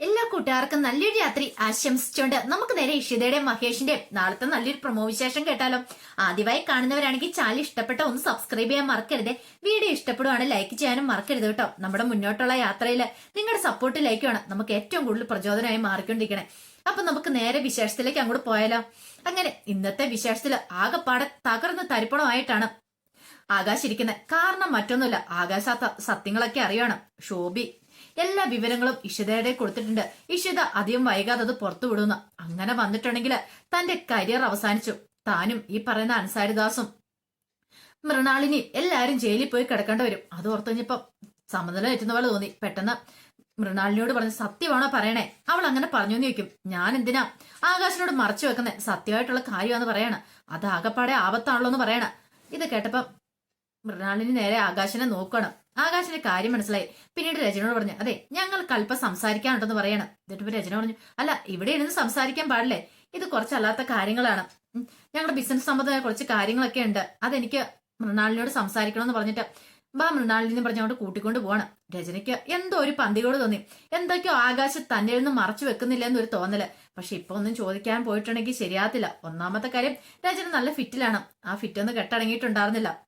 എല്ലാ കൂട്ടുകാർക്കും നല്ലൊരു രാത്രി ആശംസിച്ചുകൊണ്ട് നമുക്ക് നേരെ ഇഷിതയുടെ മഹേഷിന്റെ നാളത്തെ നല്ലൊരു പ്രൊമോ വിശേഷം കേട്ടാലോ. ആദ്യമായി കാണുന്നവരാണെങ്കിൽ ചാനൽ ഇഷ്ടപ്പെട്ട ഒന്ന് സബ്സ്ക്രൈബ് ചെയ്യാൻ മറക്കരുത്. വീഡിയോ ഇഷ്ടപ്പെടുവാണ് ലൈക്ക് ചെയ്യാനും മറക്കരുത് കേട്ടോ. നമ്മുടെ മുന്നോട്ടുള്ള യാത്രയിൽ നിങ്ങളുടെ സപ്പോർട്ട് ലൈക്കുമാണ് നമുക്ക് ഏറ്റവും കൂടുതൽ പ്രചോദനമായി മാറിക്കൊണ്ടിരിക്കണേ. അപ്പൊ നമുക്ക് നേരെ വിശേഷത്തിലേക്ക് അങ്ങോട്ട് പോയാലോ. അങ്ങനെ ഇന്നത്തെ വിശേഷത്തിൽ ആകെപ്പാടെ തകർന്ന് തരിപ്പണമായിട്ടാണ് ആകാശ് ഇരിക്കുന്നത് കാരണം മറ്റൊന്നുമില്ല ആകാശ സത്യങ്ങളൊക്കെ അറിയണം ശോഭി എല്ലാ വിവരങ്ങളും ഇഷിതയുടെ കൊടുത്തിട്ടുണ്ട്. ഇഷിത അധികം വൈകാതെ അത് പുറത്തു വിടുന്നു. അങ്ങനെ വന്നിട്ടുണ്ടെങ്കിൽ തന്റെ കരിയർ അവസാനിച്ചു. താനും ഈ പറയുന്ന അൻസാരിദാസും മൃണാളിനി എല്ലാരും ജയിലിൽ പോയി കിടക്കേണ്ടി വരും. അത് ഓർത്തു കഴിഞ്ഞപ്പോ സമനില എറ്റുന്ന പോലെ തോന്നി. പെട്ടെന്ന് മൃണാളിനിയോട് പറഞ്ഞു സത്യമാണോ പറയണേ? അവൾ അങ്ങനെ പറഞ്ഞു എന്ന് ചോദിക്കും. ഞാൻ എന്തിനാ ആകാശിനോട് മറച്ചു വെക്കുന്നത് സത്യമായിട്ടുള്ള കാര്യമാണെന്ന് പറയണ. അത് ആകപ്പാടെ ആപത്താണല്ലോ എന്ന് പറയണ. ഇത് കേട്ടപ്പോ മൃണാളിനി നേരെ ആകാശിനെ നോക്കണം ആകാശിന്റെ കാര്യം മനസ്സിലായി. പിന്നീട് രചനയോട് പറഞ്ഞു അതെ ഞങ്ങൾ അല്പം സംസാരിക്കാനുണ്ടെന്ന് പറയണം. എന്നിട്ട് രചന പറഞ്ഞു അല്ല ഇവിടെ ഇരുന്ന് സംസാരിക്കാൻ പാടില്ലേ? ഇത് കുറച്ചല്ലാത്ത കാര്യങ്ങളാണ്. ഞങ്ങളുടെ ബിസിനസ് സംബന്ധമായ കുറച്ച് കാര്യങ്ങളൊക്കെ ഉണ്ട്. അതെനിക്ക് മൃണാളിനോട് സംസാരിക്കണമെന്ന് പറഞ്ഞിട്ട് ബാ മൃണാളിനെ എന്ന് പറഞ്ഞുകൊണ്ട് കൂട്ടിക്കൊണ്ട് പോകണം രചനയ്ക്ക് എന്തോ ഒരു പന്തികോട് തോന്നി. എന്തൊക്കെയോ ആകാശ തന്നെ നിന്ന് മറച്ചു വെക്കുന്നില്ല എന്നൊരു തോന്നൽ. പക്ഷെ ഇപ്പൊ ഒന്നും ചോദിക്കാൻ പോയിട്ടുണ്ടെങ്കിൽ ശരിയാത്തില്ല ഒന്നാമത്തെ കാര്യം രചന നല്ല ഫിറ്റിലാണ് ആ ഫിറ്റ് ഒന്ന് കെട്ടടങ്ങിയിട്ടുണ്ടായിരുന്നില്ല.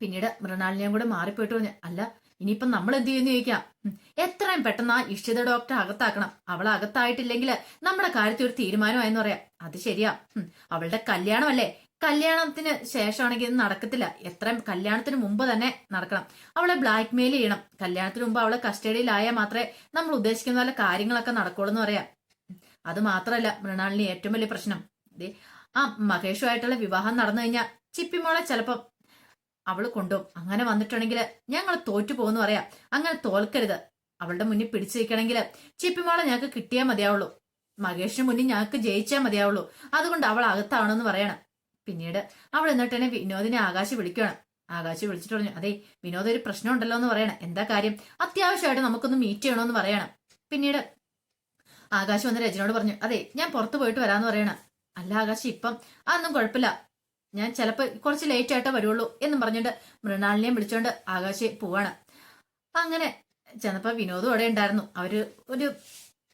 പിന്നീട് മൃണാളിനെയും കൂടെ മാറിപ്പോയിട്ട് പറഞ്ഞു അല്ല ഇനിയിപ്പം നമ്മൾ എന്ത് ചെയ്യുന്നു ചോദിക്കാം. എത്രയും പെട്ടെന്ന് ആ ഇഷ്ടിത ഡോക്ടറെ അകത്താക്കണം. അവൾ അകത്തായിട്ടില്ലെങ്കിൽ നമ്മുടെ കാര്യത്തിൽ ഒരു തീരുമാനമായെന്ന് പറയാം. അത് ശരിയാ. അവളുടെ കല്യാണമല്ലേ? കല്യാണത്തിന് ശേഷമാണെങ്കിൽ ഇത് നടക്കത്തില്ല. എത്രയും കല്യാണത്തിന് മുമ്പ് തന്നെ നടക്കണം. അവളെ ബ്ലാക്ക് മെയിൽ ചെയ്യണം. കല്യാണത്തിന് മുമ്പ് അവളെ കസ്റ്റഡിയിലായാൽ മാത്രമേ നമ്മൾ ഉദ്ദേശിക്കുന്ന പോലെ കാര്യങ്ങളൊക്കെ നടക്കുള്ളൂ എന്ന് പറയാം അത് മാത്രമല്ല മൃണാളിന് ഏറ്റവും വലിയ പ്രശ്നം. ആ മഹേഷുമായിട്ടുള്ള വിവാഹം നടന്നു കഴിഞ്ഞാൽ ചിപ്പിമോളെ ചിലപ്പം അവൾ കൊണ്ടുപോകും അങ്ങനെ വന്നിട്ടുണ്ടെങ്കിൽ ഞങ്ങൾ തോറ്റു പോകുന്നു പറയാം. അങ്ങനെ തോൽക്കരുത്. അവളുടെ മുന്നിൽ പിടിച്ചു നിൽക്കണമെങ്കിൽ ചിപ്പിമോളെ ഞങ്ങൾക്ക് കിട്ടിയാൽ മതിയാവുള്ളൂ. മകേഷിന് മുന്നിൽ ഞങ്ങൾക്ക് ജയിച്ചാൽ മതിയാവുള്ളൂ. അതുകൊണ്ട് അവൾ അകത്താണെന്ന് പറയണം. പിന്നീട് അവൾ എന്നിട്ട് തന്നെ വിനോദിനെ ആകാശ് വിളിക്കണം ആകാശ് വിളിച്ചിട്ട് പറഞ്ഞു അതെ വിനോദ ഒരു പ്രശ്നം ഉണ്ടല്ലോ എന്ന് പറയണം. എന്താ കാര്യം? അത്യാവശ്യമായിട്ട് നമുക്കൊന്ന് മീറ്റ് ചെയ്യണമെന്ന് പറയണം. പിന്നീട് ആകാശ് വന്ന് രജനോട് പറഞ്ഞു അതെ ഞാൻ പുറത്തു പോയിട്ട് വരാന്ന് പറയണം. അല്ല ആകാശ് ഇപ്പം അതൊന്നും കുഴപ്പമില്ല. ഞാൻ ചിലപ്പോൾ കുറച്ച് ലേറ്റ് ആയിട്ടേ വരുള്ളൂ എന്നും പറഞ്ഞിട്ട് മൃണാളിനെയും വിളിച്ചുകൊണ്ട് ആകാശെ പോവാണ്. അങ്ങനെ ചെന്നപ്പോ വിനോദും അവിടെ ഉണ്ടായിരുന്നു. അവർ ഒരു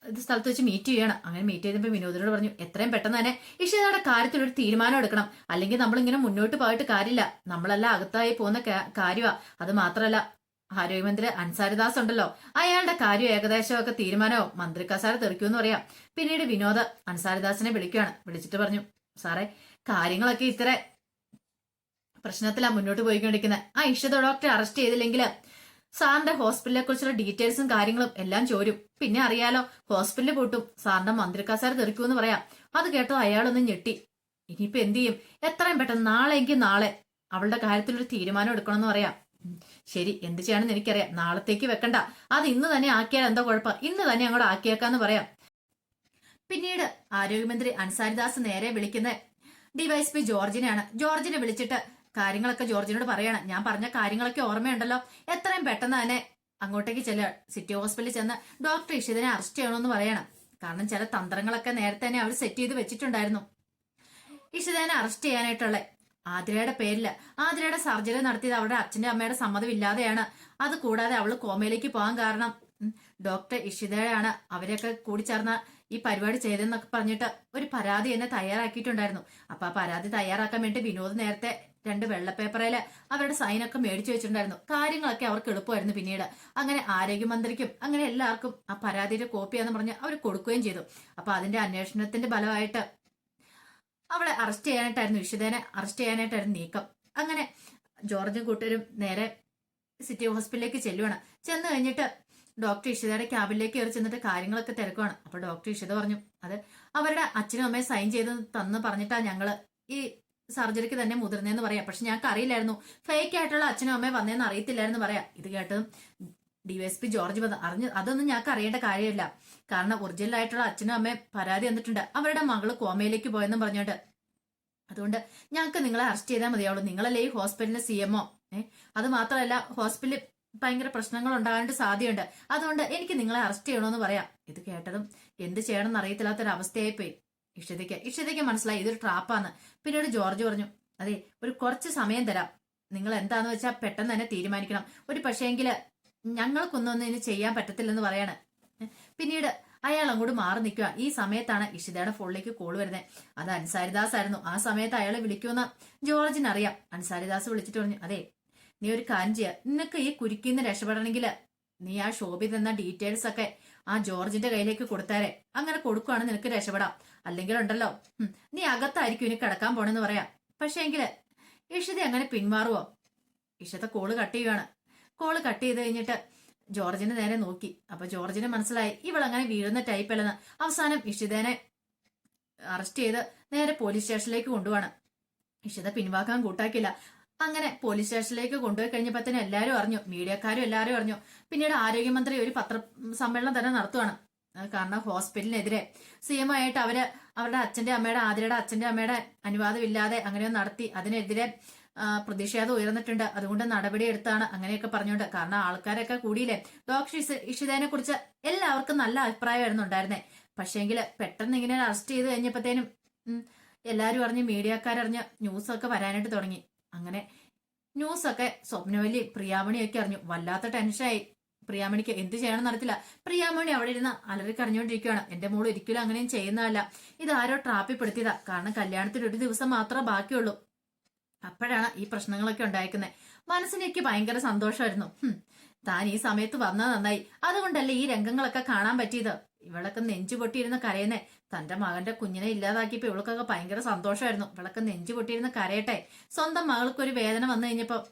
ഇത് സ്ഥലത്ത് വെച്ച് മീറ്റ് ചെയ്യണം. അങ്ങനെ മീറ്റ് ചെയ്തപ്പോൾ വിനോദിനോട് പറഞ്ഞു എത്രയും പെട്ടെന്ന് തന്നെ ഇഷിതയുടെ കാര്യത്തിൽ ഒരു തീരുമാനം എടുക്കണം. അല്ലെങ്കിൽ നമ്മളിങ്ങനെ മുന്നോട്ട് പോയിട്ട് കാര്യമില്ല. നമ്മളല്ല അകത്തായി പോകുന്ന കാര്യമാണ് കാര്യമാ അത് മാത്രമല്ല ആരോഗ്യമന്ത്രി അൻസാരിദാസ് ഉണ്ടല്ലോ. അയാളുടെ കാര്യം ഏകദേശമൊക്കെ തീരുമാനവും മന്ത്രി കസാര തെറിക്കുമെന്ന് പറയാം. പിന്നീട് വിനോദ് അൻസാരിദാസിനെ വിളിക്കുകയാണ് വിളിച്ചിട്ട് പറഞ്ഞു സാറേ കാര്യങ്ങളൊക്കെ ഇത്ര പ്രശ്നത്തിലാ മുന്നോട്ട് പോയിക്കൊണ്ടിരിക്കുന്നത് ആ ഇഷിത ഡോക്ടറെ അറസ്റ്റ് ചെയ്തില്ലെങ്കിൽ സാറിന്റെ ഹോസ്പിറ്റലിനെ കുറിച്ചുള്ള ഡീറ്റെയിൽസും കാര്യങ്ങളും എല്ലാം ചോരും. പിന്നെ അറിയാലോ ഹോസ്പിറ്റലിൽ പൂട്ടും. സാറിന്റെ മന്ത്രിക്കാസാർ തെറിക്കുമെന്ന് പറയാം. അത് കേട്ടോ അയാളൊന്ന് ഞെട്ടി. ഇനിയിപ്പോ എന്ത് ചെയ്യും? എത്രയും പെട്ടെന്ന് നാളെ എങ്കിൽ നാളെ അവളുടെ കാര്യത്തിൽ ഒരു തീരുമാനം എടുക്കണമെന്ന് പറയാം. ശരി എന്ത് ചെയ്യണമെന്ന് എനിക്കറിയാം. നാളത്തേക്ക് വെക്കണ്ട. അത് ഇന്ന് തന്നെ ആക്കിയാൽ എന്തോ കുഴപ്പം? ഇന്ന് തന്നെ അങ്ങോട്ട് ആക്കിയേക്കാന്ന് പറയാം. പിന്നീട് ആരോഗ്യമന്ത്രി അൻസാരിദാസ് നേരെ വിളിക്കുന്ന ഡിവൈഎസ്പി ജോർജിനെയാണ്. ജോർജിനെ വിളിച്ചിട്ട് കാര്യങ്ങളൊക്കെ ജോർജിനോട് പറയണം. ഞാൻ പറഞ്ഞ കാര്യങ്ങളൊക്കെ ഓർമ്മയുണ്ടല്ലോ. എത്രയും പെട്ടെന്ന് തന്നെ അങ്ങോട്ടേക്ക് ചെല്ലുക സിറ്റി ഹോസ്പിറ്റലിൽ ചെന്ന് ഡോക്ടർ ഇഷിതിനെ അറസ്റ്റ് ചെയ്യണമെന്ന് പറയണം. കാരണം ചില തന്ത്രങ്ങളൊക്കെ നേരത്തെ തന്നെ അവർ സെറ്റ് ചെയ്ത് വെച്ചിട്ടുണ്ടായിരുന്നു. ഇഷിതനെ അറസ്റ്റ് ചെയ്യാനായിട്ടുള്ള ആതിരയുടെ പേരിൽ ആതിരയുടെ സർജറി നടത്തിയത് അവരുടെ അച്ഛന്റെ അമ്മയുടെ സമ്മതം ഇല്ലാതെയാണ് അത് കൂടാതെ അവൾ കോമയിലേക്ക് പോകാൻ കാരണം ഡോക്ടർ ഇഷിതയാണ് അവരെയൊക്കെ കൂടി ചേർന്ന ഈ പരിപാടി ചെയ്തെന്നൊക്കെ പറഞ്ഞിട്ട് ഒരു പരാതി എന്നെ തയ്യാറാക്കിയിട്ടുണ്ടായിരുന്നു. അപ്പൊ ആ പരാതി തയ്യാറാക്കാൻ വേണ്ടി വിനോദ് നേരത്തെ രണ്ട് വെള്ളപ്പേപ്പറയിൽ അവരുടെ സൈനൊക്കെ മേടിച്ചു വെച്ചിട്ടുണ്ടായിരുന്നു. കാര്യങ്ങളൊക്കെ അവർക്ക് എളുപ്പമായിരുന്നു പിന്നീട്. അങ്ങനെ ആരോഗ്യമന്ത്രിക്കും അങ്ങനെ എല്ലാവർക്കും ആ പരാതിയുടെ കോപ്പിയാന്ന് പറഞ്ഞ് അവർ കൊടുക്കുകയും ചെയ്തു. അപ്പൊ അതിന്റെ അന്വേഷണത്തിന്റെ ഫലമായിട്ട് അവളെ അറസ്റ്റ് ചെയ്യാനായിട്ടായിരുന്നു വിശുദ്ധേനെ അറസ്റ്റ് ചെയ്യാനായിട്ടായിരുന്നു നീക്കം. അങ്ങനെ ജോർജും കൂട്ടരും നേരെ സിറ്റി ഹോസ്പിറ്റലിലേക്ക് ചെല്ലുവാണ്. ചെന്ന് കഴിഞ്ഞിട്ട് ഡോക്ടർ ഇഷിതയുടെ ക്യാബിലേക്ക് കയറി ചെന്നിട്ട് കാര്യങ്ങളൊക്കെ തിരക്കുവാണ്. അപ്പൊ ഡോക്ടർ ഇഷിത പറഞ്ഞു അത് അവരുടെ അച്ഛനും അമ്മയും സൈൻ ചെയ്ത് തന്ന് പറഞ്ഞിട്ടാ ഞങ്ങൾ ഈ സർജറിക്ക് തന്നെ മുതിർന്നതെന്ന് പറയാം. പക്ഷെ ഞങ്ങൾക്ക് അറിയില്ലായിരുന്നു. ഫേക്ക് ആയിട്ടുള്ള അച്ഛനും അമ്മയും വന്നേന്ന് അറിയത്തില്ലായിരുന്നു പറയാം. ഇത് കേട്ടതും ഡിവൈഎസ്പി ജോർജ് വന്ന് അറിഞ്ഞു അതൊന്നും ഞങ്ങൾക്ക് അറിയേണ്ട കാര്യമില്ല. കാരണം ഒറിജിനൽ ആയിട്ടുള്ള അച്ഛനും അമ്മയും പരാതി തന്നിട്ടുണ്ട്. അവരുടെ മകൾ കോമയിലേക്ക് പോയെന്നും പറഞ്ഞോണ്ട് അതുകൊണ്ട് ഞങ്ങൾക്ക് നിങ്ങളെ അറസ്റ്റ് ചെയ്താൽ മതിയാവുള്ളൂ. നിങ്ങളല്ലേ ഈ ഹോസ്പിറ്റലിന്റെ സി എംഒ ഏഹ് അത് മാത്രമല്ല ഹോസ്പിറ്റലിൽ ഭയങ്കര പ്രശ്നങ്ങൾ ഉണ്ടാകാണ്ട് സാധ്യതയുണ്ട്. അതുകൊണ്ട് എനിക്ക് നിങ്ങളെ അറസ്റ്റ് ചെയ്യണമെന്ന് പറയാം. ഇത് കേട്ടതും എന്ത് ചെയ്യണമെന്ന് അറിയത്തില്ലാത്തൊരു അവസ്ഥയായി പോയി ഇഷിതയ്ക്ക് ഇഷിതയ്ക്ക് മനസ്സിലായി. ഇതൊരു ട്രാപ്പാന്ന് പിന്നീട് ജോർജ് പറഞ്ഞു അതെ ഒരു കുറച്ച് സമയം തരാം. നിങ്ങൾ എന്താന്ന് വെച്ചാൽ പെട്ടെന്ന് തന്നെ തീരുമാനിക്കണം. ഒരു പക്ഷേങ്കിൽ ഞങ്ങൾക്കൊന്നും ഒന്നും ഇനി ചെയ്യാൻ പറ്റത്തില്ലെന്ന് പറയാണ്. പിന്നീട് അയാൾ അങ്ങോട്ട് മാറി നിൽക്കുക. ഈ സമയത്താണ് ഇഷിതയുടെ ഫോണിലേക്ക് കോൾ വരുന്നത്. അത് അൻസാരിദാസ് ആയിരുന്നു. ആ സമയത്ത് അയാളെ വിളിക്കുമെന്ന് ജോർജിന് അറിയാം അൻസാരിദാസ് വിളിച്ചിട്ട് പറഞ്ഞു അതെ നീ ഒരു കാഞ്ചിയ നിനക്ക് ഈ കുരുക്കിന്ന് രക്ഷപ്പെടണമെങ്കിൽ നീ ആ ഷോബി തന്ന ഡീറ്റെയിൽസ് ഒക്കെ ആ ജോർജിന്റെ കയ്യിലേക്ക് കൊടുത്താരെ. അങ്ങനെ കൊടുക്കുവാണ് നിനക്ക് രക്ഷപ്പെടാം. അല്ലെങ്കിൽ ഉണ്ടല്ലോ. നീ അകത്തായിരിക്കും ഇനി കിടക്കാൻ പോണെന്ന് പറയാം. പക്ഷേ എങ്കിൽ ഇഷിത അങ്ങനെ പിന്മാറുവോ? ഇഷത്തെ കോൾ കട്ട് ചെയ്യുവാണ്. കോൾ കട്ട് ചെയ്ത് കഴിഞ്ഞിട്ട് ജോർജിനെ നേരെ നോക്കി. അപ്പൊ ജോർജിന് മനസ്സിലായി. ഇവളങ്ങനെ വീഴുന്ന ടൈപ്പ് അല്ലെന്ന്. അവസാനം ഇഷിതേനെ അറസ്റ്റ് ചെയ്ത് നേരെ പോലീസ് സ്റ്റേഷനിലേക്ക് കൊണ്ടുപോവാണ്. ഇഷിത പിൻവാക്കാൻ കൂട്ടാക്കില്ല. അങ്ങനെ പോലീസ് സ്റ്റേഷനിലേക്ക് കൊണ്ടുപോയി കഴിഞ്ഞപ്പോ തന്നെ എല്ലാവരും അറിഞ്ഞു. മീഡിയക്കാരും എല്ലാവരും അറിഞ്ഞു. പിന്നീട് ആരോഗ്യമന്ത്രി ഒരു പത്ര സമ്മേളനം തന്നെ നടത്തുവാണ്. കാരണം ഹോസ്പിറ്റലിനെതിരെ സി എം ആയിട്ട് അവർ അവരുടെ അച്ഛന്റെ അമ്മയുടെ ആതിരയുടെ അച്ഛന്റെ അമ്മയുടെ അനുവാദമില്ലാതെ അങ്ങനെ നടത്തി. അതിനെതിരെ പ്രതിഷേധം ഉയർന്നിട്ടുണ്ട്. അതുകൊണ്ട് നടപടി എടുത്താണ് അങ്ങനെയൊക്കെ പറഞ്ഞുകൊണ്ട്. കാരണം ആൾക്കാരൊക്കെ കൂടിയില്ലേ? ഡോക്ടർ ഇഷ- ഇഷിതേനെ കുറിച്ച് എല്ലാവർക്കും നല്ല അഭിപ്രായമായിരുന്നു ഉണ്ടായിരുന്നേ. പക്ഷേങ്കിൽ പെട്ടെന്ന് ഇങ്ങനെ അറസ്റ്റ് ചെയ്ത് കഴിഞ്ഞപ്പോഴത്തേനും എല്ലാവരും അറിഞ്ഞ് മീഡിയക്കാരറിഞ്ഞ് ന്യൂസൊക്കെ വരാനായിട്ട് തുടങ്ങി. അങ്ങനെ ന്യൂസ് ഒക്കെ സ്വപ്നവലി പ്രിയാമണിയൊക്കെ അറിഞ്ഞു. വല്ലാത്ത ടെൻഷനായി. പ്രിയാമണിക്ക് എന്ത് ചെയ്യണം നടത്തില്ല പ്രിയാമണി അവിടെ ഇരുന്ന് അലറി കരഞ്ഞുകൊണ്ടിരിക്കുകയാണ് എന്റെ മോൾ ഒരിക്കലും അങ്ങനെയും ചെയ്യുന്നതല്ല. ഇത് ആരോ ട്രാപ്പിപ്പെടുത്തിയതാ. കാരണം കല്യാണത്തിന് ഒരു ദിവസം മാത്രമേ ബാക്കിയുള്ളൂ. അപ്പോഴാണ് ഈ പ്രശ്നങ്ങളൊക്കെ ഉണ്ടായിരിക്കുന്നത് മനസ്സിനെനിക്ക് ഭയങ്കര സന്തോഷമായിരുന്നു. താൻ ഈ സമയത്ത് വന്നത് നന്നായി. അതുകൊണ്ടല്ലേ ഈ രംഗങ്ങളൊക്കെ കാണാൻ പറ്റിയത്? ഇവളൊക്കെ നെഞ്ചു പൊട്ടിയിരുന്ന് കരയുന്നേ. തന്റെ മകന്റെ കുഞ്ഞിനെ ഇല്ലാതാക്കിയപ്പോ ഇവൾക്കൊക്കെ ഭയങ്കര സന്തോഷമായിരുന്നു ഇവളൊക്കെ നെഞ്ചു പൊട്ടിയിരുന്ന് കരയട്ടെ. സ്വന്തം മകൾക്ക് ഒരു വേദന വന്നു കഴിഞ്ഞപ്പോ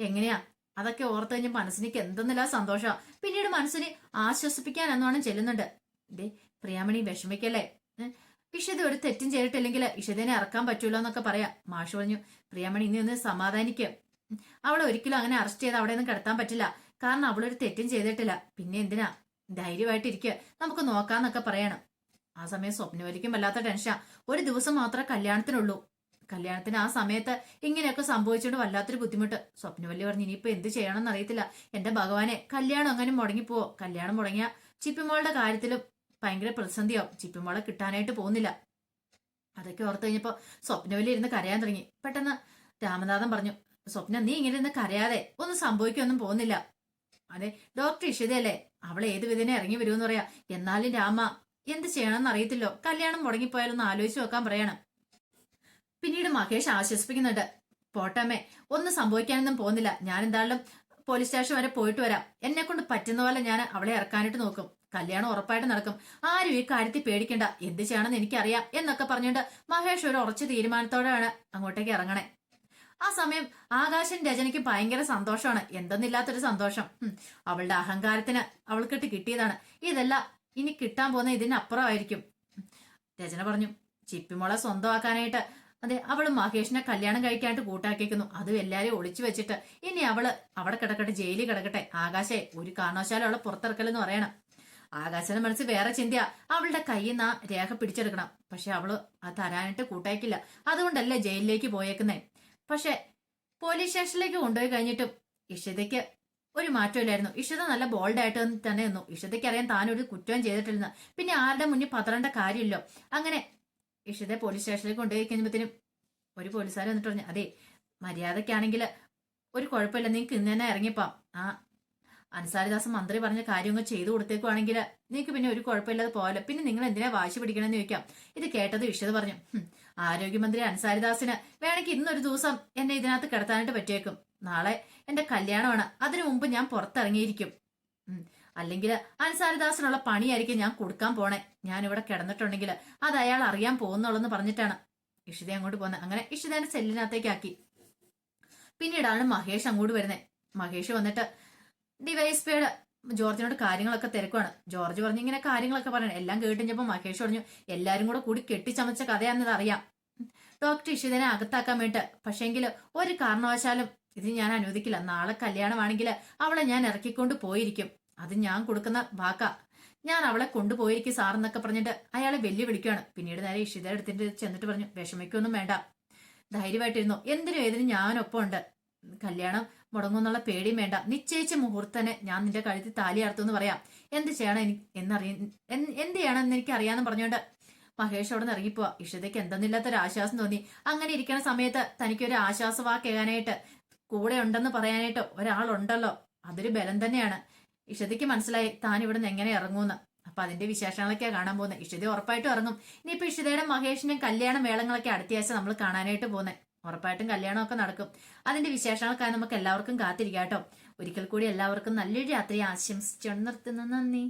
എങ്ങനെയാ? അതൊക്കെ ഓർത്ത് കഴിഞ്ഞ മനസ്സിനിക്ക് എന്തെന്നില്ല സന്തോഷാ. പിന്നീട് മനസ്സിനെ ആശ്വസിപ്പിക്കാൻ എന്നോണം ചെല്ലുന്നുണ്ട്. ദേ പ്രിയാമണി വിഷമിക്കല്ലേ? ഇഷിത ഒരു തെറ്റും ചെയ്തിട്ടില്ലെങ്കിൽ ഇഷതേനെ ഇറക്കാൻ പറ്റൂല എന്നൊക്കെ പറയാം. മാഷ് പറഞ്ഞു പ്രിയാമണി ഇനി ഒന്ന് സമാധാനിക്കും. അവളെ ഒരിക്കലും അങ്ങനെ അറസ്റ്റ് ചെയ്ത് അവിടെ ഒന്നും കിടത്താൻ പറ്റില്ല. കാരണം അവളൊരു തെറ്റും ചെയ്തിട്ടില്ല. പിന്നെ എന്തിനാ? ധൈര്യമായിട്ടിരിക്കുക നമുക്ക് നോക്കാന്നൊക്കെ പറയണം. ആ സമയം സ്വപ്നവലിക്കും വല്ലാത്ത ടെൻഷനാ. ഒരു ദിവസം മാത്രമേ കല്യാണത്തിനുള്ളൂ. കല്യാണത്തിന് ആ സമയത്ത് ഇങ്ങനെയൊക്കെ സംഭവിച്ചുകൊണ്ട് വല്ലാത്തൊരു ബുദ്ധിമുട്ട്. സ്വപ്നവല്ലി പറഞ്ഞു ഇനിയിപ്പോ എന്ത് ചെയ്യണമെന്ന് അറിയത്തില്ല. എന്റെ ഭഗവാനെ കല്യാണം അങ്ങനെ മുടങ്ങിപ്പോവോ കല്യാണം മുടങ്ങിയ ചിപ്പിമോളുടെ കാര്യത്തിലും ഭയങ്കര പ്രതിസന്ധിയാവും. ചിപ്പിമോളെ കിട്ടാനായിട്ട് പോകുന്നില്ല. അതൊക്കെ ഓർത്ത് കഴിഞ്ഞപ്പോ സ്വപ്നവല്ലി ഇരുന്ന് കരയാൻ തുടങ്ങി. പെട്ടെന്ന് രാമനാഥൻ പറഞ്ഞു സ്വപ്ന നീ ഇങ്ങനെ ഇരുന്ന് കരയാതെ ഒന്നും സംഭവിക്കൊന്നും പോകുന്നില്ല. അതെ ഡോക്ടർ ഇഷിതയല്ലേ? അവൾ ഏത് വിധേനെ ഇറങ്ങി വരുമെന്ന് പറയാ. എന്നാലും രാമ എന്ത് ചെയ്യണമെന്ന് അറിയത്തില്ലോ. കല്യാണം മുടങ്ങിപ്പോയാലൊന്ന് ആലോചിച്ച് നോക്കാൻ പറയണം. പിന്നീട് മഹേഷ് ആശ്വസിപ്പിക്കുന്നുണ്ട്. പോട്ടമ്മേ ഒന്നും സംഭവിക്കാനൊന്നും പോകുന്നില്ല. ഞാൻ എന്തായാലും പോലീസ് സ്റ്റേഷൻ വരെ പോയിട്ട് വരാം. എന്നെ കൊണ്ട് പറ്റുന്ന പോലെ ഞാൻ അവളെ ഇറക്കാനായിട്ട് നോക്കും. കല്യാണം ഉറപ്പായിട്ട് നടക്കും. ആരും ഈ കാര്യത്തിൽ പേടിക്കണ്ട. എന്ത് ചെയ്യണമെന്ന് എനിക്കറിയാം എന്നൊക്കെ പറഞ്ഞുകൊണ്ട് മഹേഷ് ഒരു ഉറച്ച തീരുമാനത്തോടെയാണ് അങ്ങോട്ടേക്ക് ഇറങ്ങണേ. ആ സമയം ആകാശൻ രചനയ്ക്ക് ഭയങ്കര സന്തോഷമാണ്. എന്തെന്നില്ലാത്തൊരു സന്തോഷം. അവളുടെ അഹങ്കാരത്തിന് അവൾക്കിട്ട് കിട്ടിയതാണ്. ഇതല്ല ഇനി കിട്ടാൻ പോകുന്ന ഇതിനപ്പുറമായിരിക്കും. രചന പറഞ്ഞു ചിപ്പിമോളെ സ്വന്തമാക്കാനായിട്ട്. അതെ അവൾ മഹേഷിനെ കല്യാണം കഴിക്കാനായിട്ട് കൂട്ടാക്കിക്കുന്നു അതും എല്ലാരെയും ഒളിച്ചു വെച്ചിട്ട് ഇനി അവൾ അവിടെ കിടക്കട്ടെ ജയിലിൽ കിടക്കട്ടെ. ആകാശേ ഒരു കാരണവശാലും അവളെ പുറത്തിറക്കലെന്ന് പറയണം. ആകാശന്റെ മനസ്സ് വേറെ ചിന്തയാ. അവളുടെ കയ്യിൽ നിന്ന് ആ രേഖ പിടിച്ചെടുക്കണം. പക്ഷെ അവൾ അത് തരാനായിട്ട് കൂട്ടാക്കില്ല അതുകൊണ്ടല്ലേ ജയിലിലേക്ക് പോയേക്കുന്നേ? പക്ഷെ പോലീസ് സ്റ്റേഷനിലേക്ക് കൊണ്ടുപോയി കഴിഞ്ഞിട്ടും ഇഷിതയ്ക്ക് ഒരു മാറ്റമില്ലായിരുന്നു. ഇഷിത നല്ല ബോൾഡായിട്ട് തന്നെ നിന്നു. ഇഷിതയ്ക്ക് അറിയാൻ താൻ ഒരു കുറ്റവും ചെയ്തിട്ടില്ലെന്ന്. പിന്നെ ആരുടെ മുന്നിൽ പതറേണ്ട കാര്യമില്ലോ? അങ്ങനെ ഇഷിതയെ പോലീസ് സ്റ്റേഷനിലേക്ക് കൊണ്ടുപോയി കഴിഞ്ഞപ്പോഴത്തേനും ഒരു പോലീസുകാർ വന്നിട്ട് പറഞ്ഞു അതെ മര്യാദക്കാണെങ്കിൽ ഒരു കുഴപ്പമില്ല. നിങ്ങൾക്ക് ഇന്ന് തന്നെ ഇറങ്ങിപ്പാം. ആ അൻസാരിദാസ് മന്ത്രി പറഞ്ഞ കാര്യങ്ങൾ ചെയ്തു കൊടുത്തേക്കുവാണെങ്കിൽ നിങ്ങൾക്ക് പിന്നെ ഒരു കുഴപ്പമില്ലാതെ പോകാലോ. പിന്നെ നിങ്ങൾ എന്തിനാ വാശി പിടിക്കണമെന്ന് ചോദിക്കാം. ഇത് കേട്ടത് വിഷത് പറഞ്ഞു. "ഹും, ആരോഗ്യമന്ത്രി അൻസാരിദാസിന് വേണമെങ്കിൽ ഇന്നൊരു ദിവസം എന്നെ ഇതിനകത്ത് കിടത്താനായിട്ട് പറ്റിയേക്കും. നാളെ എന്റെ കല്യാണമാണ്. അതിനു മുമ്പ് ഞാൻ പുറത്തിറങ്ങിയിരിക്കും. അല്ലെങ്കിൽ അൻസാരിദാസിനുള്ള പണിയായിരിക്കും ഞാൻ കൊടുക്കാൻ പോണേ. ഞാൻ ഇവിടെ കിടന്നിട്ടുണ്ടെങ്കിൽ അത് അയാൾ അറിയാൻ പോകുന്നുള്ളെന്ന് പറഞ്ഞിട്ടാണ് ഇഷിത അങ്ങോട്ട് പോകുന്നത് അങ്ങനെ ഇഷിതേനെ സെല്ലിനകത്തേക്കാക്കി പിന്നീടാണ് മഹേഷ് അങ്ങോട്ട് വരുന്നത് മഹേഷ് വന്നിട്ട് ഡിവൈഎസ്പിയുടെ ജോർജിനോട് കാര്യങ്ങളൊക്കെ തിരക്കുവാണ്. ജോർജ് പറഞ്ഞു ഇങ്ങനെ കാര്യങ്ങളൊക്കെ പറയണം. എല്ലാം കേട്ടിഞ്ഞപ്പോ മഹേഷ് പറഞ്ഞു എല്ലാരും കൂടെ കൂടി കെട്ടിച്ചമച്ച കഥയാണെന്നത് അറിയാം ഡോക്ടർ ഇഷിതനെ അകത്താക്കാൻ വേണ്ടിട്ട് പക്ഷെങ്കിൽ ഒരു കാരണവശാലും ഇത് ഞാൻ അനുവദിക്കില്ല. നാളെ കല്യാണമാണെങ്കിൽ അവളെ ഞാൻ ഇറക്കിക്കൊണ്ട് പോയിരിക്കും. അത് ഞാൻ കൊടുക്കുന്ന വാക്ക. ഞാൻ അവളെ കൊണ്ടുപോയിരിക്കും സാറെന്നൊക്കെ പറഞ്ഞിട്ട് അയാളെ വെല്ലുവിളിക്കുകയാണ്. പിന്നീട് നേരെ ഇഷിതയുടെ അടുത്തിട്ട് ചെന്നിട്ട് പറഞ്ഞു വിഷമിക്കൊന്നും വേണ്ട. ധൈര്യമായിട്ടിരുന്നു. എന്തിനും ഏതിനും ഞാനൊപ്പം ഉണ്ട് കല്യാണം മുടങ്ങുന്നുള്ള പേടിയും വേണ്ട. നിശ്ചയിച്ച മുഹൂർത്തനെ ഞാൻ നിന്റെ കഴുത്തിൽ താലി അർത്തുമെന്ന് പറയാം. എന്ത് ചെയ്യണം എനിക്ക് എന്നറിയ എന്ത് ചെയ്യണം എന്ന് എനിക്ക് അറിയാന്ന് പറഞ്ഞുകൊണ്ട് മഹേഷ് അവിടെ നിന്ന് ഇറങ്ങിപ്പോവാ. ഇഷിതയ്ക്ക് എന്തെന്നില്ലാത്തൊരു ആശ്വാസം തോന്നി. അങ്ങനെ ഇരിക്കുന്ന സമയത്ത് തനിക്കൊരു ആശ്വാസവാക്കേകാനായിട്ട് കൂടെ ഉണ്ടെന്ന് പറയാനായിട്ട് ഒരാളുണ്ടല്ലോ. അതൊരു ബലം തന്നെയാണ്. ഇഷതയ്ക്ക് മനസ്സിലായി താൻ ഇവിടെ നിന്ന് എങ്ങനെ ഇറങ്ങൂന്ന്. അപ്പൊ അതിന്റെ വിശേഷങ്ങളൊക്കെയാ കാണാൻ പോകുന്നത് ഇഷിത ഉറപ്പായിട്ടും ഇറങ്ങും. ഇനിയിപ്പോ ഇഷിതയുടെ മഹേഷിന്റെ കല്യാണ മേളങ്ങളൊക്കെ അടുത്ത ആഴ്ച നമ്മൾ കാണാനായിട്ട് പോകുന്നത് ഉറപ്പായിട്ടും കല്യാണമൊക്കെ നടക്കും. അതിന്റെ വിശേഷങ്ങൾക്കായി നമുക്ക് എല്ലാവർക്കും കാത്തിരിക്കാം കേട്ടോ. ഒരിക്കൽ കൂടി എല്ലാവർക്കും നല്ലൊരു രാത്രി ആശംസിച്ചു നിർത്തുന്നു. നന്ദി.